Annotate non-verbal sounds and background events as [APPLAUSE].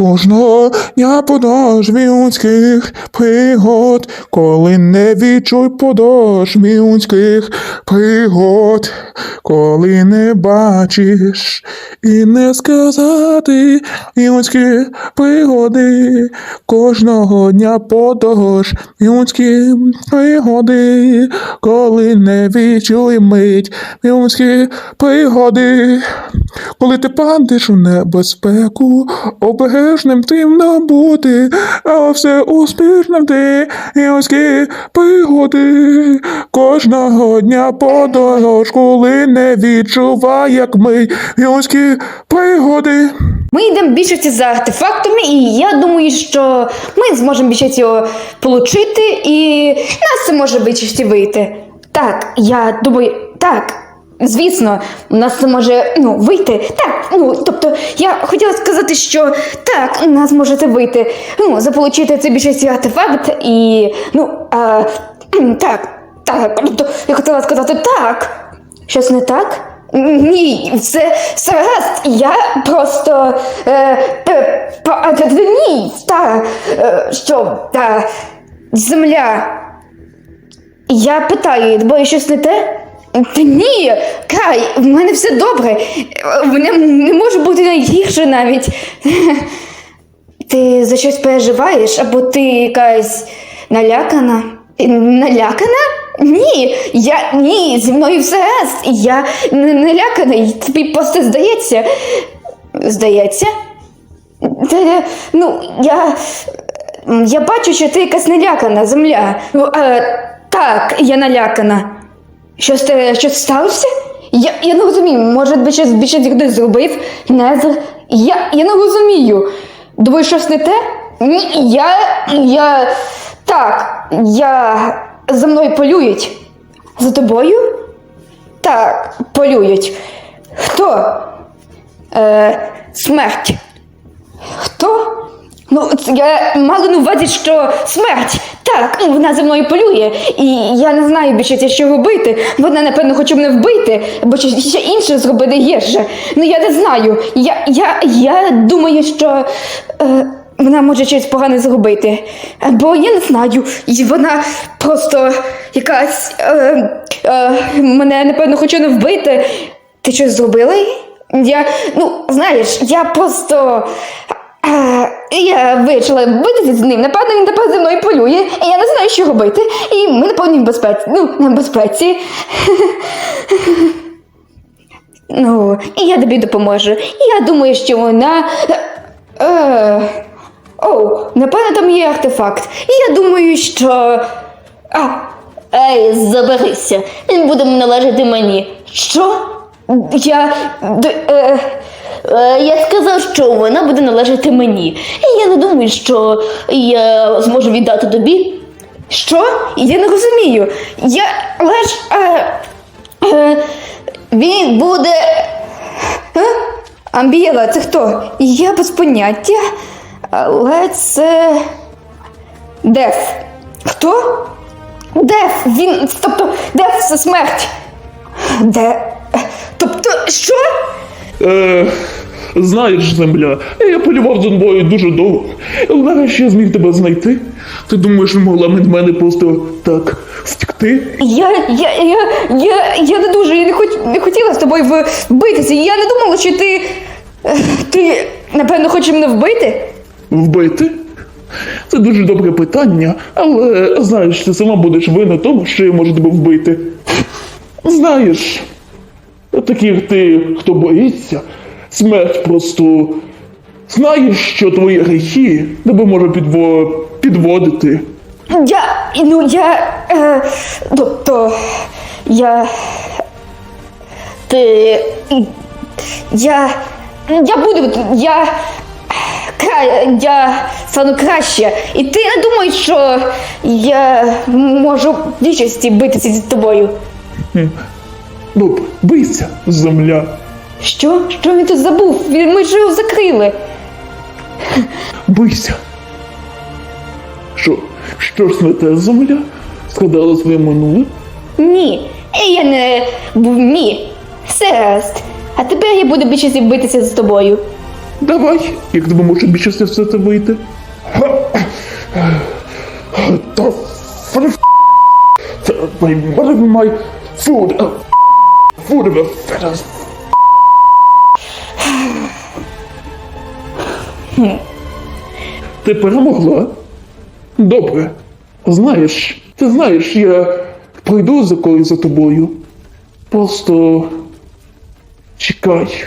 Кожного дня подож віунських пригод, коли не відчуй подож віунських пригод, коли не бачиш і не сказати віунські пригоди, кожного дня подож віунські пригоди, коли не відчуй мить віунські пригоди, коли ти падеш у небезпеку, обережним тим набути, а все успішним ти віунські пригоди, кожного дня подорож, коли не відчувай, як ми віунські пригоди. Ми йдемо більшості за артефактами, і я думаю, що ми зможемо більшості отримати, і нас це може більшості вийти. Так, я думаю, так. Звісно, у нас це може ну, вийти. Так, ну тобто, я хотіла сказати, що так, у нас може це вийти. Ну, заполучити це більшості артефакт і. Ну, а, так, так. Тобто, я хотіла сказати так. Щось не так? Ні, це все гаразд. Я просто. Е, ні, та, е, що, та, земля. Я питаю, тобою щось не те? Та ні, Кай, в мене все добре. Мене не може бути найгірше навіть. Ти за щось переживаєш, або ти якась налякана? Налякана? Ні, я ні, зі мною все гаразд. Я не наляканий. Тобі просто здається. Здається? Та, ну, я. Я бачу, що ти якась налякана земля. Ну, е, так, я налякана. Щось, те- щось сталося? Я, я не розумію, може би щось більше хтось зробив? Не я, я не розумію. Думаю, щось не те? Ні, я. я. Так, я. За мною полюють. За тобою? Так, полюють. Хто? Е, смерть. Хто? Ну, я мала на увазі, що смерть. Так, ну, вона за мною полює, і я не знаю більше, що робити. Вона, напевно, хоче мене вбити, щось ще інше зробити гірше. Ну я не знаю. Я, я, я думаю, що е, вона може щось погане зробити. Бо я не знаю. І вона просто якась е, е, мене, напевно, хоче не вбити. Ти щось зробила? Я, ну, знаєш, я просто. А, я вирішила битися з ним. Напевно, він тепер зі мною полює, і я не знаю, що робити. І ми напевно в безпеці. Ну, не безпеці. [LAUGHS] Ну, і я тобі допоможу. Я думаю, що вона. Е, о, напевно, там є артефакт. І я думаю, що. А, Ей, заберися, він буде належати мені. що? Я. Е, Е, я сказав, що вона буде належати мені. І я не думаю, що я зможу віддати тобі. Що? Я не розумію. Я. Але ж. Е, е, він буде. Е? Амбієла, це хто? Я без поняття. Але це. Деф. Хто? Деф! Він. Тобто, Деф це смерть. Де. Тобто, що? Е, знаєш, земля, я полював за тобою дуже довго. Нарешті я зміг тебе знайти. Ти думаєш, могла від мене просто так втекти? Я, я, я, я, я не дуже я не, хоч, не хотіла з тобою в- битися. Я не думала, що ти. е, Ти, напевно, хочеш мене вбити? Вбити? Це дуже добре питання, але знаєш, ти сама будеш винна тому, що я можу тебе вбити. Знаєш, таких ти, хто боїться, смерть просто. Знаєш, що твої гріхи тебе може підво... підводити. Я. Ну, я. Е, тобто. Я. Ти Я. Я буду. Я. Кра- Я стану краще. І ти не думаєш, що я можу в більшості битися зі тобою. Добре, бийся, земля. Що? Що він тут забув? Він- Ми ж його закрили. Бийся. Що? Що ж те земля? Згадала своє минуле? Ні, я не був ні. Все гаразд. А тепер я буду більше битися з тобою. Давай, як тобі може більше все це вийти. Та фри- my mother my food. Of a. Ти перемогла? Добре. Знаєш, ти знаєш, я прийду за колись за тобою. Просто чекай.